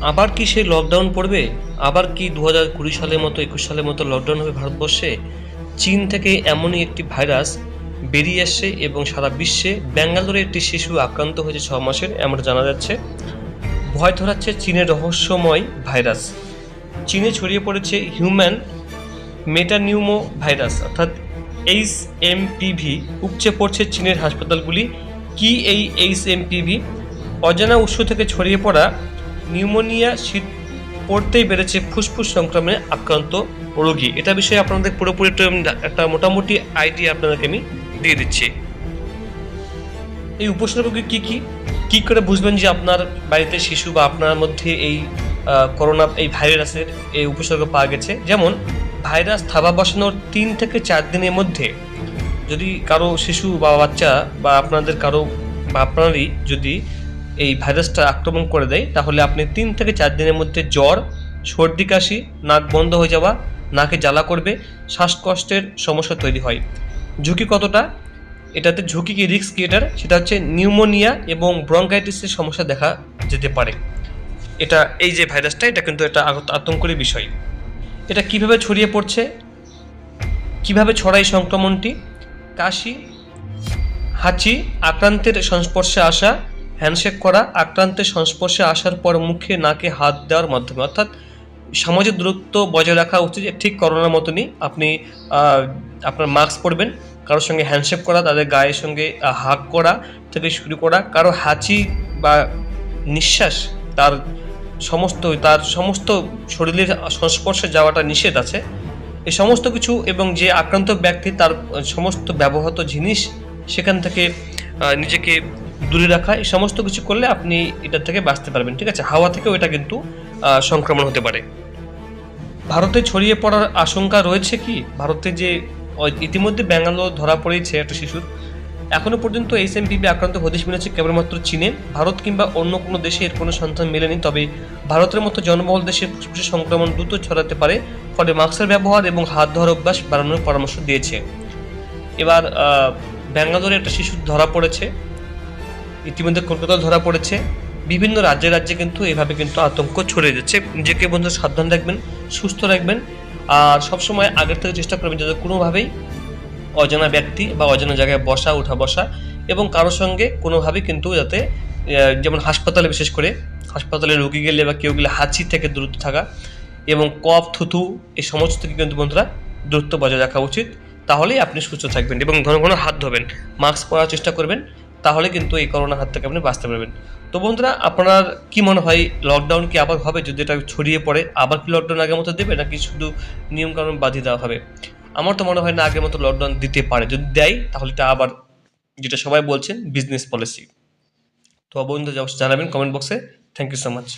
আবার কি সেই লকডাউন পড়বে? আবার কি দু হাজার কুড়ি সালের মতো, একুশ সালের মতো লকডাউন হবে ভারতবর্ষে? চীন থেকে এমনই একটি ভাইরাস বেরিয়ে আসছে এবং সারা বিশ্বে ব্যাঙ্গালোরে একটি শিশু আক্রান্ত হয়েছে ছ মাসের, এমনটা জানা যাচ্ছে। ভয় ধরাচ্ছে চীনের রহস্যময় ভাইরাস চীনে ছড়িয়ে পড়েছে হিউম্যান মেটানিউমো ভাইরাস অর্থাৎ এইচ এম পিভি উপচে পড়ছে চীনের হাসপাতালগুলি। কি এই এইচ এম পিভি অজানা উৎস থেকে ছড়িয়ে পড়া নিউমোনিয়া শীত পড়তেই বেড়েছে, ফুসফুস সংক্রমণে আক্রান্ত রোগী। এটা বিষয়ে আপনাদের পুরোপুরি একটা মোটামুটি আইডিয়া আপনাদেরকে আমি দিয়ে দিচ্ছি। এই উপসর্গগুলি কি কি? কি করে বুঝবেন যে আপনার বাড়িতে শিশু বা আপনার মধ্যে এই করোনা এই ভাইরাসের এই উপসর্গ পাওয়া গেছে? যেমন, ভাইরাস থাবা বসানোর তিন থেকে চার দিনের মধ্যে যদি কারও শিশু বা বাচ্চা বা আপনাদের কারও বা আপনারই যদি এই ভাইরাসটা আক্রমণ করে দেয়, তাহলে আপনি তিন থেকে চার দিনের মধ্যে জ্বর, সর্দি, কাশি, নাক বন্ধ হয়ে যাওয়া, নাকে জ্বালা করবে, শ্বাসকষ্টের সমস্যা তৈরি হয়। ঝুঁকি কতটা? এটাতে ঝুঁকি কি রিস্ক কি এটার সেটা হচ্ছে নিউমোনিয়া এবং ব্রঙ্কাইটিসের সমস্যা দেখা যেতে পারে। এটা, এই যে ভাইরাসটা, এটা কিন্তু একটা আত- আতঙ্কের বিষয়। এটা কীভাবে ছড়িয়ে পড়ছে? কীভাবে ছড়ায় সংক্রমণটি? কাশি, হাঁচি, আক্রান্তের সংস্পর্শে আসা হ্যান্ডশেক করা আক্রান্তের সংস্পর্শে আসার পর মুখে নাকে হাত দেওয়ার মাধ্যমে। অর্থাৎ সামাজিক দূরত্ব বজায় রাখা উচিত। ঠিক করোনার মতনই আপনি আপনার মাস্ক পরবেন, কারোর সঙ্গে হ্যান্ডশেক করা, তাদের গায়ের সঙ্গে হাক করা থেকে শুরু করা, কারও হাঁচি বা নিঃশ্বাস, তার সমস্ত তার সমস্ত শরীরের সংস্পর্শে যাওয়াটা নিষেধ আছে। এই সমস্ত কিছু এবং যে আক্রান্ত ব্যক্তি, তার সমস্ত ব্যবহৃত জিনিস সেখান থেকে নিজেকে দূরে রাখা, এই সমস্ত কিছু করলে আপনি এটার থেকে বাঁচতে পারবেন, ঠিক আছে? হাওয়া থেকেও এটা কিন্তু সংক্রমণ হতে পারে। ভারতে ছড়িয়ে পড়ার আশঙ্কা রয়েছে কি? ভারতে যে ইতিমধ্যে ব্যাঙ্গালোর ধরা পড়েছে একটা শিশুর, এখনও পর্যন্ত এইচ এমপিভি আক্রান্ত হদিশ মিলেছে কেবলমাত্র চীনে। ভারত কিংবা অন্য কোনো দেশে এর কোনো সন্ধান মেলেনি, তবে ভারতের মতো জনবহুল দেশে ফুসফুসে সংক্রমণ দ্রুত ছড়াতে পারে, ফলে মাস্কের ব্যবহার এবং হাত ধোয়ার অভ্যাস বাড়ানোর পরামর্শ দিয়েছে। এবার ব্যাঙ্গালোরে একটা শিশু ধরা পড়েছে। ইতিমধ্যে কলকাতায় ধরা পড়েছে। বিভিন্ন রাজ্যে রাজ্যে কিন্তু এভাবে কিন্তু আতঙ্ক ছড়িয়ে যাচ্ছে নিজেকে বন্ধু সাবধান রাখবেন, সুস্থ রাখবেন। আর সবসময় আগের থেকে চেষ্টা করবেন যাতে কোনোভাবেই অজানা ব্যক্তি বা অজানা জায়গায় বসা, উঠা বসা এবং কারোর সঙ্গে কোনোভাবেই কিন্তু যাতে যেমন হাসপাতালে বিশেষ করে, হাসপাতালে রোগী গেলে বা কেউ গেলে হাঁচি থেকে দূরত্ব থাকা এবং কফ থুথু এই সমস্ত থেকে কিন্তু বন্ধুরা দূরত্ব বজায় রাখা উচিত। তাহলেই আপনি সুস্থ থাকবেন এবং ঘন ঘন হাত ধোবেন, মাস্ক পরার চেষ্টা করবেন তাহলে কিন্তু এই করোনা হাত থেকে আপনি বাঁচতে পারবেন। তো বন্ধুরা, আপনার কি মনে হয় লকডাউন কি আবার হবে? যদি এটা ছড়িয়ে পড়ে, আবার কি লকডাউন আগের মতো দেবে, নাকি শুধু নিয়মকানুন বাঁধিয়ে দেওয়া হবে? আমার তো মনে হয় না আগের মতো লকডাউন দিতে পারে। যদি দেয়, তাহলে এটা আবার, যেটা সবাই বলছেন বিজনেস পলিসি তো বন্ধু জানাবেন কমেন্ট বক্সে থ্যাংক ইউ সো মাচ